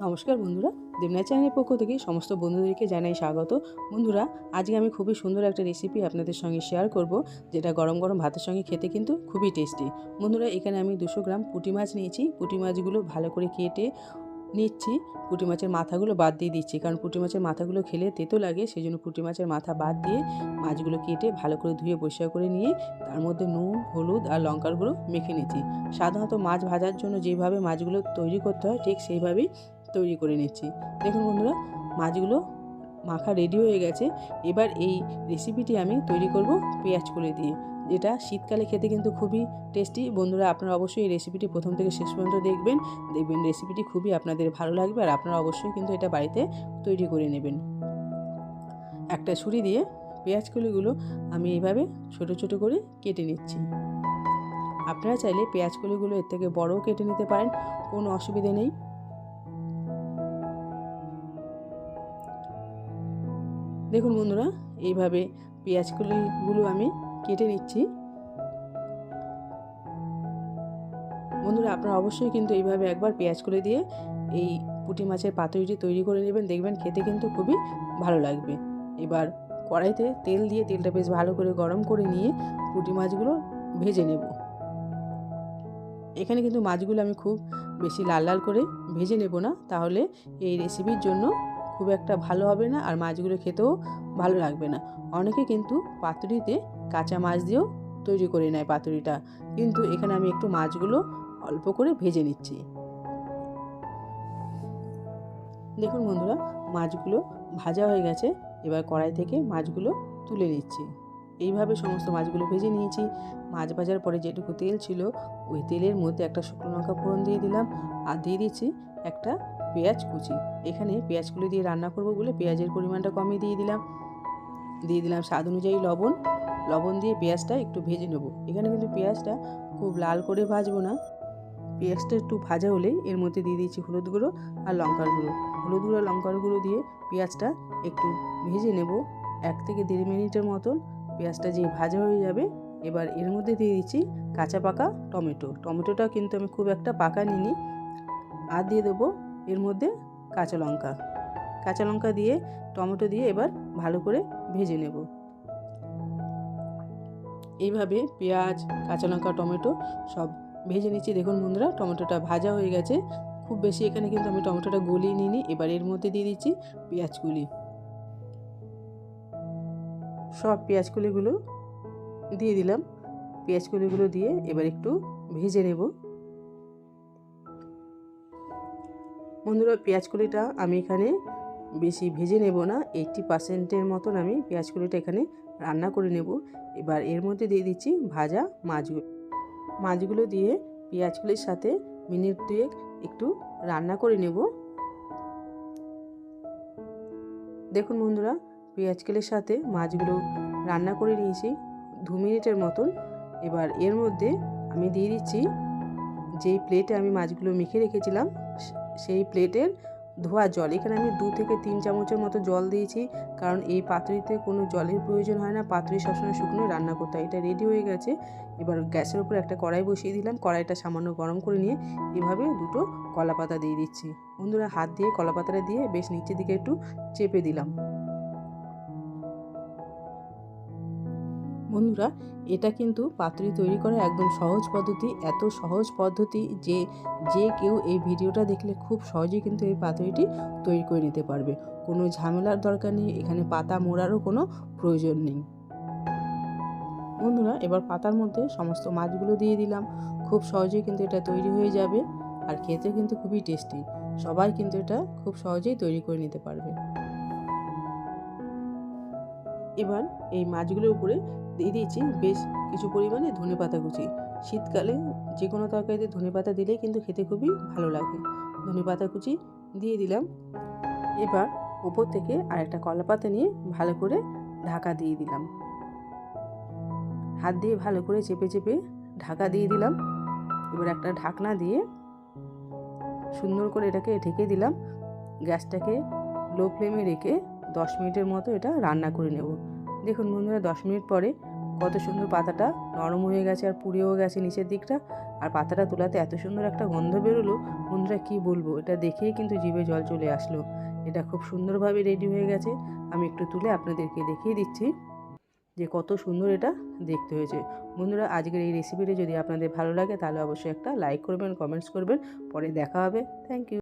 নমস্কার বন্ধুরা দেবনা চ্যানেলের পক্ষ থেকে সমস্ত বন্ধুদেরকে জানাই স্বাগত। বন্ধুরা, আজকে আমি খুবই সুন্দর একটা রেসিপি আপনাদের সঙ্গে শেয়ার করব, যেটা গরম গরম ভাতের সঙ্গে খেতে কিন্তু খুবই টেস্টি বন্ধুরা, এখানে আমি দুশো গ্রাম পুঁটি মাছ নিয়েছি। পুঁটি মাছগুলো ভালো করে কেটে নিচ্ছি। পুঁটি মাছের মাথাগুলো বাদ দিয়ে দিচ্ছি, কারণ পুঁটি মাছের মাথাগুলো খেলে তেতো লাগে সেই জন্য পুঁটি মাছের মাথা বাদ দিয়ে মাছগুলো কেটে ভালো করে ধুয়ে পরিষ্কার করে নিয়ে তার মধ্যে নুন, হলুদ আর লঙ্কার গুঁড়ো মেখে নিচ্ছি। সাধারণত মাছ ভাজার জন্য যেভাবে মাছগুলো তৈরি করতে হয়, ঠিক সেইভাবেই তৈরি করে নিচ্ছি। দেখুন বন্ধুরা, মাছগুলো মাখা রেডি হয়ে গেছে। এবার এই রেসিপিটি আমি তৈরি করব পেঁয়াজ করে দিয়ে। যেটা শীতকালে খেতে কিন্তু খুবই টেস্টি বন্ধুরা, আপনারা অবশ্যই এই রেসিপিটি প্রথম থেকে শেষ পর্যন্ত দেখবেন। দেখবেন রেসিপিটি খুবই আপনাদের ভালো লাগবে আর আপনারা অবশ্যই কিন্তু এটা বাড়িতে তৈরি করে নেবেন। একটা ছুরি দিয়ে পেঁয়াজ কলিগুলো আমি এইভাবে ছোট ছোট করে কেটে নিচ্ছি। আপনারা চাইলে পেঁয়াজ কলিগুলো এর থেকে বড়ও কেটে নিতে পারেন। কোনো অসুবিধে নেই। দেখুন বন্ধুরা, এইভাবে পেঁয়াজগুলিগুলো আমি কেটে নিচ্ছি। বন্ধুরা, আপনারা অবশ্যই কিন্তু এইভাবে একবার পেঁয়াজগুলো দিয়ে এই পুঁটি মাছের পাতুরিটি তৈরি করে নেবেন। দেখবেন খেতে কিন্তু খুবই ভালো লাগবে। এবার কড়াইতে তেল দিয়ে তেলটা বেশ ভালো করে গরম করে নিয়ে পুঁটি মাছগুলো ভেজে নেব। এখানে কিন্তু মাছগুলো আমি খুব বেশি লাল লাল করে ভেজে নেব না। তাহলে এই রেসিপির জন্য খুব একটা ভালো হবে না আর মাছগুলো খেতেও ভালো লাগবে না। অনেকে কিন্তু পাতুরিতে কাঁচা মাছ দিয়েও তৈরি করে নেয় পাতুরিটা। কিন্তু এখানে আমি একটু মাছগুলো অল্প করে ভেজে নিচ্ছি। দেখুন বন্ধুরা, মাছগুলো ভাজা হয়ে গেছে। এবার কড়াই থেকে মাছগুলো তুলে নিচ্ছি। এইভাবে সমস্ত মাছগুলো ভেজে নিয়েছি। মাছ ভাজার পরে যেটুকু তেল ছিল, ওই তেলের মধ্যে একটা শুকনো লঙ্কা ফোড়ন দিয়ে দিলাম আর দিয়ে দিচ্ছি একটা পেঁয়াজ কুচি। এখানে পেঁয়াজগুলো দিয়ে রান্না করব বলে পেঁয়াজের পরিমাণটা কমিয়ে দিয়ে দিলাম। দিয়ে দিলাম স্বাদ অনুযায়ী লবণ। লবণ দিয়ে পেঁয়াজটা একটু ভেজে নেব। এখানে কিন্তু পেঁয়াজটা খুব লাল করে ভাজবো না। পেঁয়াজটা একটু ভাজা হলে এর মধ্যে দিয়ে দিয়েছি হলুদ গুঁড়ো আর লঙ্কার গুঁড়ো। হলুদ গুঁড়ো লঙ্কার গুঁড়ো দিয়ে পেঁয়াজটা একটু ভেজে নেব এক থেকে দেড় মিনিটের মতন। পেঁয়াজটা যে ভাজা হয়ে যাবে, এবার এর মধ্যে দিয়ে দিচ্ছি কাঁচা পাকা টমেটো। টমেটোটা কিন্তু আমি খুব একটা পাকা নিইনি। আর দিয়ে দেবো এর মধ্যে কাঁচা লঙ্কা। কাঁচা লঙ্কা দিয়ে, টমেটো দিয়ে এবার ভালো করে ভেজে নেব। এইভাবে পেঁয়াজ, কাঁচা লঙ্কা, টমেটো সব ভেজে নিচ্ছি। দেখুন বন্ধুরা, টমেটোটা ভাজা হয়ে গেছে। খুব বেশি এখানে কিন্তু আমি টমেটোটা গলিয়ে নিইনি। এবার এর মধ্যে দিয়ে দিচ্ছি পেঁয়াজগুলি সব পেঁয়াজগুলিগুলো দিয়ে দিলাম। পেঁয়াজগুলিগুলো দিয়ে এবার একটু ভেজে নেব। বন্ধুরা, পেঁয়াজ পেঁয়াজকলিটা আমি এখানে বেশি ভেজে নেব না। এইটটি পার্সেন্টের মতন আমি পেঁয়াজ পেঁয়াজকলিটা এখানে রান্না করে নেব। এবার এর মধ্যে দিয়ে দিচ্ছি ভাজা মাছগুলো। মাছগুলো দিয়ে পেঁয়াজগুলির সাথে মিনিট দুয়েক একটু রান্না করে নেব। দেখুন বন্ধুরা পেঁয়াজকলির সাথে মাছগুলো রান্না করে নিয়েছি দু মিনিটের মতন। এবার এর মধ্যে আমি দিয়ে দিচ্ছি যেই প্লেটে আমি মাছগুলো মেখে রেখেছিলাম সেই প্লেটের ধোয়া জল। এখানে আমি দু থেকে তিন চামচের মতো জল দিয়েছি, কারণ এই পাতুরিতে কোনো জলের প্রয়োজন হয় না। পাতুরি সবসময় শুকনো রান্না করতে হয়। এটা রেডি হয়ে গেছে। এবার গ্যাসের উপর একটা কড়াই বসিয়ে দিলাম। কড়াইটা সামান্য গরম করে নিয়ে এভাবে দুটো কলা পাতা দিয়ে দিচ্ছি। বন্ধুরা, হাত দিয়ে কলা পাতাটা দিয়ে বেশ নিচের দিকে একটু চেপে দিলাম। বন্ধুরা, এটা কিন্তু পাতুরি তৈরি করা একদম সহজ পদ্ধতি, এত সহজ পদ্ধতি যে যে কেউ এই ভিডিওটা দেখলে খুব সহজেই কিন্তু এই পাতুরিটি তৈরি করে নিতে পারবে। কোনো ঝামেলার দরকার নেই, এখানে পাতা মোড়ারও কোনো প্রয়োজন নেই। বন্ধুরা, এবার পাতার মধ্যে সমস্ত মাছগুলো দিয়ে দিলাম। খুব সহজেই কিন্তু এটা তৈরি হয়ে যাবে আর খেতে কিন্তু খুবই টেস্টি। সবাই কিন্তু এটা খুব সহজেই তৈরি করে নিতে পারবে। এবার এই মাছগুলোর উপরে দিয়ে দিয়েছি, বেশ কিছু পরিমাণে ধনে পাতা কুচি। শীতকালে যে কোনো তরকারিতে ধনে পাতা দিলেই কিন্তু খেতে খুবই ভালো লাগে। ধনে পাতা কুচি দিয়ে দিলাম। এবার উপর থেকে আর একটা কলা পাতা নিয়ে ভালো করে ঢাকা দিয়ে দিলাম। হাত দিয়ে ভালো করে চেপে চেপে ঢাকা দিয়ে দিলাম। এবার একটা ঢাকনা দিয়ে সুন্দর করে এটাকে ঢেকে দিলাম। গ্যাসটাকে লো ফ্লেমে রেখে দশ মিনিটের মতো এটা রান্না করে নেব। দেখুন বন্ধুরা, দশ মিনিট পরে কত সুন্দর পাতাটা নরম হয়ে গেছে আর পুড়েও গেছে নিচের দিকটা। আর পাতাটা তোলাতে এত সুন্দর একটা গন্ধ বেরোলো, বন্ধুরা কি বলব? এটা দেখেই কিন্তু জিভে জল চলে আসলো। এটা খুব সুন্দরভাবে রেডি হয়ে গেছে। আমি একটু তুলে আপনাদেরকে দেখিয়ে দিচ্ছি যে কত সুন্দর এটা দেখতে হয়েছে। বন্ধুরা, আজকের এই রেসিপিটি যদি আপনাদের ভালো লাগে, তাহলে অবশ্যই একটা লাইক করবেন কমেন্টস করবেন। পরে দেখা হবে। Thank you